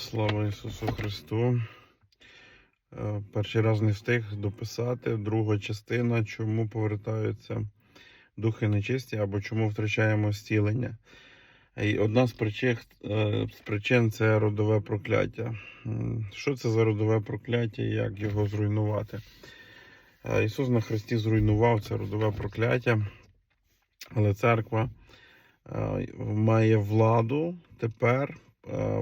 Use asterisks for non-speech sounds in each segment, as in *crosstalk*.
Слава Ісусу Христу. Е, Перший раз не встиг дописати. Друга частина, чому повертаються духи нечисті або чому втрачаємо зцілення. І одна з причин, е, з причин це родове прокляття. Що це за родове прокляття і як його зруйнувати? Е, Ісус на Христі зруйнував це родове прокляття, але церква має владу тепер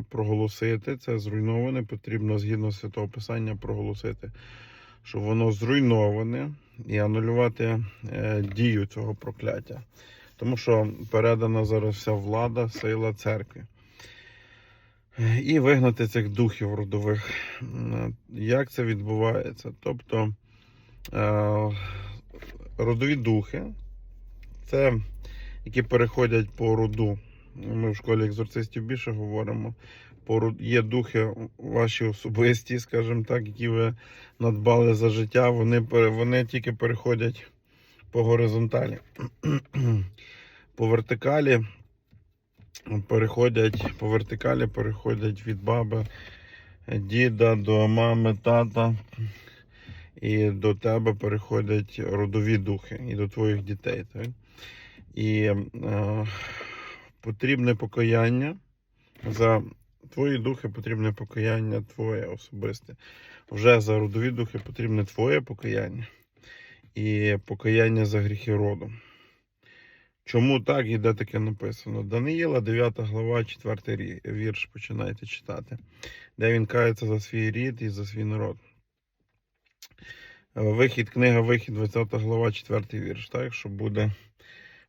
проголосити це зруйноване. Потрібно згідно святого Писання проголосити, що воно зруйноване і анулювати е, дію цього прокляття. Тому що передана зараз вся влада, сила церкви. Е, І вигнати цих духів родових. Як це відбувається? Тобто е, родові духи це які переходять по роду. Ми в школі екзорцистів більше говоримо. Є духи ваші особисті, скажімо так, які ви надбали за життя. Вони, вони тільки переходять по горизонталі. *clears throat* По вертикалі переходять, по вертикалі переходять від баби, діда до мами, тата. І до тебе переходять родові духи, і до твоїх дітей. Так? І е, потрібне покаяння за твої духи потрібне покаяння твоє особисте. Вже за родові духи потрібне твоє покаяння і покаяння за гріхи роду. Чому так і де таке написано? Даниїла, 9 глава, 4 вірш починайте читати, де він кається за свій рід і за свій народ. Вихід, книга Вихід, 20 глава, 4 вірш. Так, що буде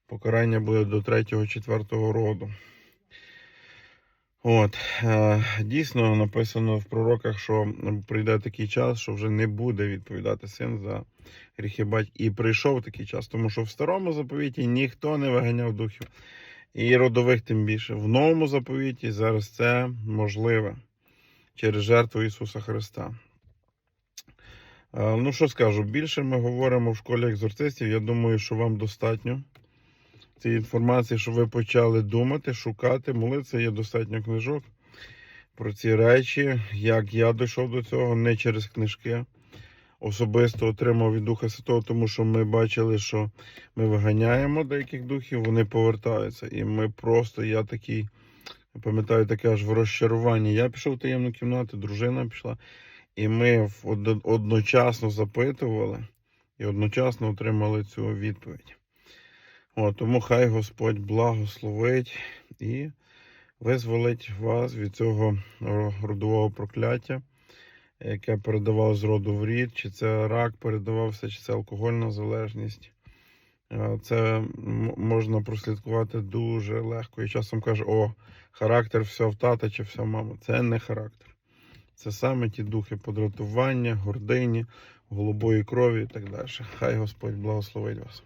покарання буде до 3-4 роду. От, е, дійсно написано в пророках, що прийде такий час, що вже не буде відповідати син за гріхи батька. І прийшов такий час, тому що в старому заповіті ніхто не виганяв духів, і родових тим більше. В новому заповіті зараз це можливе через жертву Ісуса Христа. Е, Ну, що скажу, більше ми говоримо в школі екзорцистів. Я думаю, що вам достатньо цієї інформації, що ви почали думати, шукати, молитися. Є достатньо книжок про ці речі. Як я дійшов до цього, не через книжки. Особисто отримав від Духа Святого, тому що ми бачили, що ми виганяємо деяких духів, вони повертаються. І ми просто, я такий, пам'ятаю, таке аж в розчаруванні. Я пішов в таємну кімнату, дружина пішла, і ми одночасно запитували і одночасно отримали цю відповідь. О, тому хай Господь благословить і визволить вас від цього ро- родового прокляття, яке передавалося з роду в рід, чи це рак передавався, чи це алкогольна залежність. Це можна прослідкувати дуже легко. І часом каже, о, характер все в тата чи все в мами. Це не характер. Це саме ті духи подратування, гордині, голубої крові і так далі. Хай Господь благословить вас.